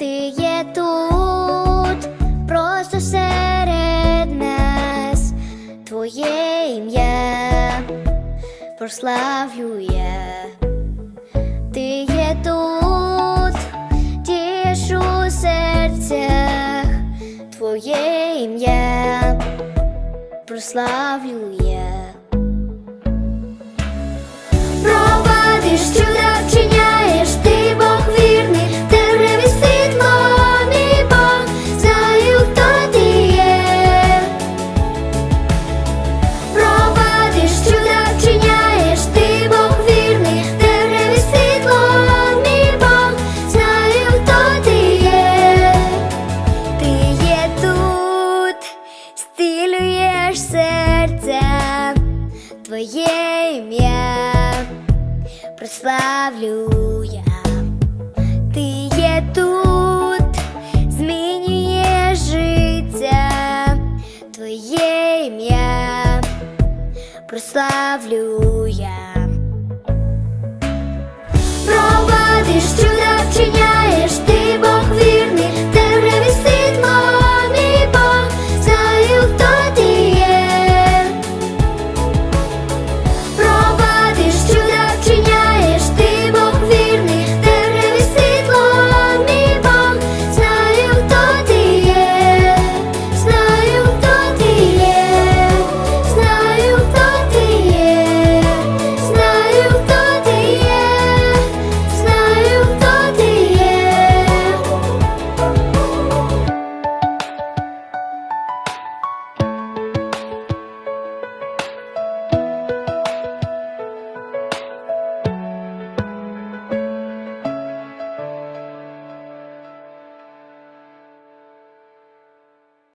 ти є тут, просто серед нас. Твоє ім'я прославлю я. Ти є тут, тіш у серцях, твоє ім'я прославлю я. Твоє ім'я прославлю я. Ти є тут, змінює життя, твоє ім'я прославлю я.